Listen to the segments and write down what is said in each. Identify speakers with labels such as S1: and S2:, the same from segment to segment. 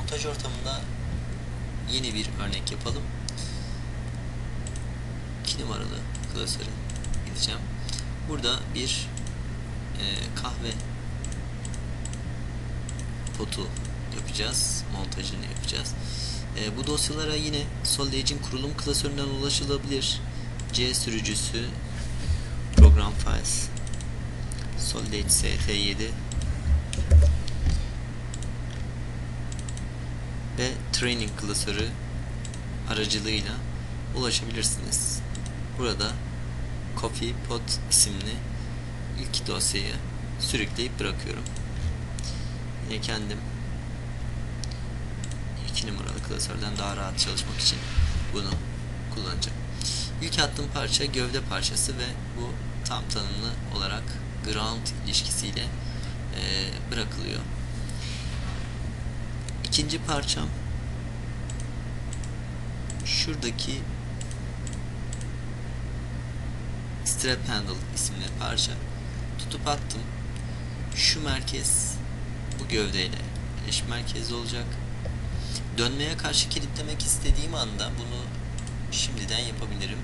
S1: montaj ortamında yeni bir örnek yapalım. 2 numaralı klasöre gideceğim. Burada bir e, kahve potu yapacağız. Montajını yapacağız. E, bu dosyalara yine SolidEdge'in kurulum klasöründen ulaşılabilir. C sürücüsü program files SolidEdge ST7 ve training klasörü aracılığıyla ulaşabilirsiniz. Burada Coffee Pot isimli ilk dosyayı sürükleyip bırakıyorum. Yine kendim 2 numaralı klasörden daha rahat çalışmak için bunu kullanacağım. İlk attığım parça gövde parçası ve bu tam tanımlı olarak ground ilişkisiyle bırakılıyor. İkinci parçam şuradaki strap handle isimli parça tutup attım. Şu merkez bu gövdeyle eş merkezi olacak. Dönmeye karşı kilitlemek istediğim anda bunu şimdiden yapabilirim.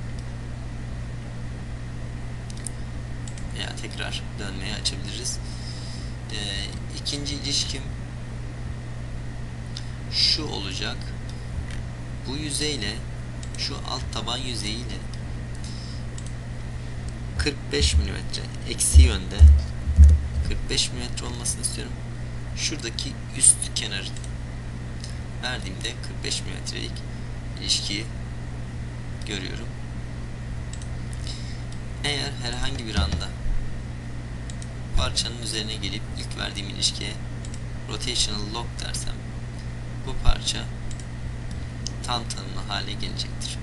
S1: Veya tekrar dönmeye açabiliriz. Ee, ikinci ilişkim şu olacak. Bu yüzeyle şu alt taban yüzeyiyle 45 mm eksi yönde 45 mm olmasını istiyorum. Şuradaki üst kenarı verdiğimde 45 mm'lik ilişkiyi görüyorum. Eğer herhangi bir anda parçanın üzerine gelip ilk verdiğim ilişkiye rotational lock dersem bu parça tam tanımlı hale gelecektir.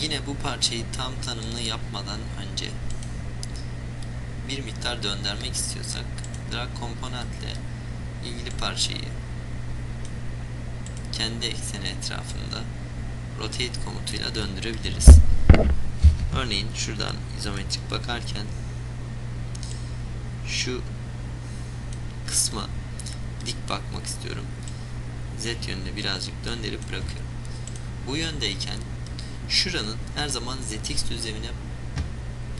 S1: Yine bu parçayı tam tanımlı yapmadan önce bir miktar döndürmek istiyorsak drag komponentle ilgili parçayı kendi ekseni etrafında rotate komutuyla döndürebiliriz. Örneğin şuradan izometrik bakarken şu kısma dik bakmak istiyorum. Z yönünde birazcık döndürüp bırakıyorum. Bu yöndeyken şuranın her zaman ZX düzlemine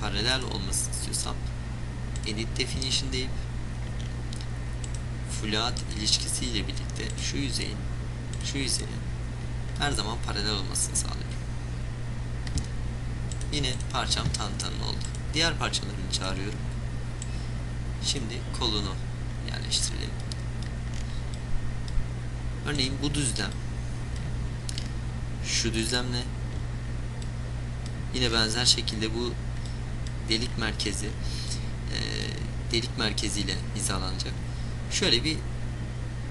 S1: paralel olmasını istiyorsam Edit Definition deyip Float ilişkisiyle birlikte şu yüzeyin şu yüzeyin her zaman paralel olmasını sağlıyorum. Yine parçam tam tanımlı oldu. Diğer parçalarını çağırıyorum. Şimdi kolunu yerleştirelim. Örneğin bu düzlem şu düzlemle yine benzer şekilde bu delik merkezi e, delik merkeziyle hizalanacak. Şöyle bir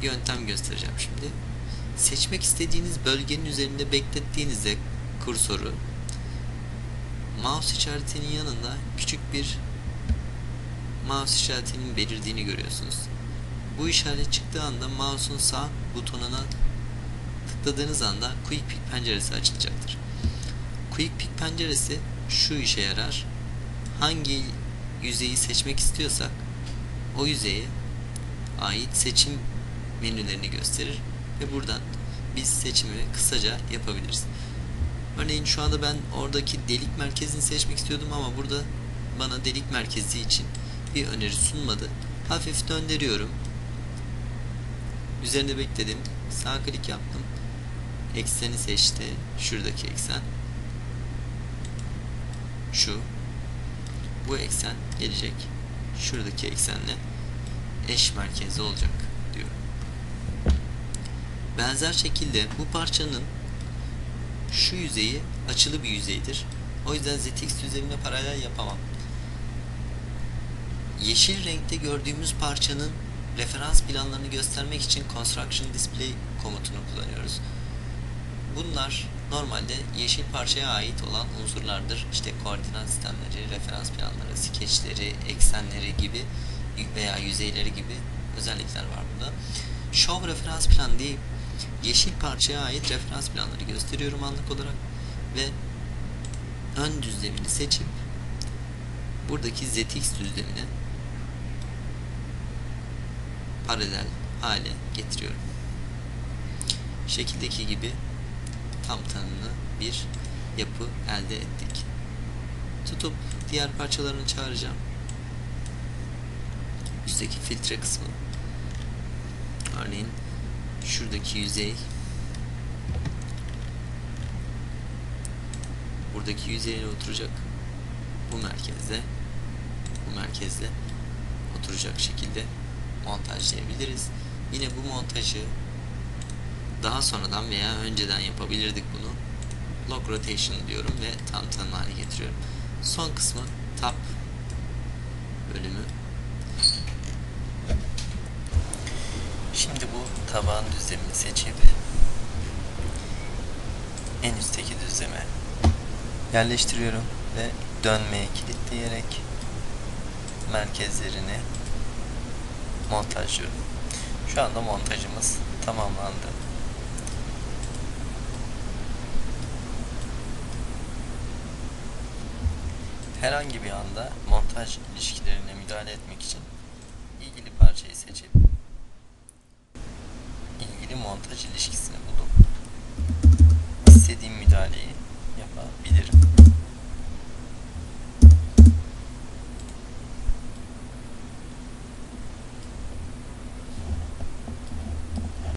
S1: yöntem göstereceğim şimdi. Seçmek istediğiniz bölgenin üzerinde beklettiğinizde kursoru mouse işaretinin yanında küçük bir mouse işaretinin belirdiğini görüyorsunuz. Bu işaret çıktığı anda mouse'un sağ butonuna tıkladığınız anda Quick Pick penceresi açılacaktır. Quick Pick penceresi şu işe yarar. Hangi yüzeyi seçmek istiyorsak o yüzeye ait seçim menülerini gösterir ve buradan biz seçimi kısaca yapabiliriz. Örneğin şu anda ben oradaki delik merkezini seçmek istiyordum ama burada bana delik merkezi için bir öneri sunmadı. Hafif döndürüyorum. Üzerinde bekledim. Sağ klik yaptım. Ekseni seçti. Şuradaki eksen. Şu. Bu eksen gelecek. Şuradaki eksenle eş merkezli olacak diyor. Benzer şekilde bu parçanın şu yüzeyi açılı bir yüzeydir. O yüzden ZX düzlemine paralel yapamam. Yeşil renkte gördüğümüz parçanın referans planlarını göstermek için Construction Display komutunu kullanıyoruz. Bunlar normalde yeşil parçaya ait olan unsurlardır. İşte koordinat sistemleri, referans planları, skeçleri, eksenleri gibi veya yüzeyleri gibi özellikler var burada. Show referans plan deyip yeşil parçaya ait referans planları gösteriyorum anlık olarak ve ön düzlemini seçip buradaki ZX düzlemine paralel hale getiriyorum. Şekildeki gibi tam tanımlı bir yapı elde ettik. Tutup diğer parçalarını çağıracağım. Üstteki filtre kısmı. Örneğin şuradaki yüzey buradaki yüzeyle oturacak. Bu merkezde bu merkezde oturacak şekilde montajlayabiliriz. Yine bu montajı daha sonradan veya önceden yapabilirdik bunu. Lock rotation diyorum ve tam tanım hale getiriyorum. Son kısmı tap bölümü. Şimdi bu taban düzlemini seçip en üstteki düzleme yerleştiriyorum ve dönmeye kilitleyerek merkezlerini montajlıyorum. Şu anda montajımız tamamlandı. Herhangi bir anda montaj ilişkilerine müdahale etmek için ilgili parçayı seçip ilgili montaj ilişkisini bulup istediğim müdahaleyi.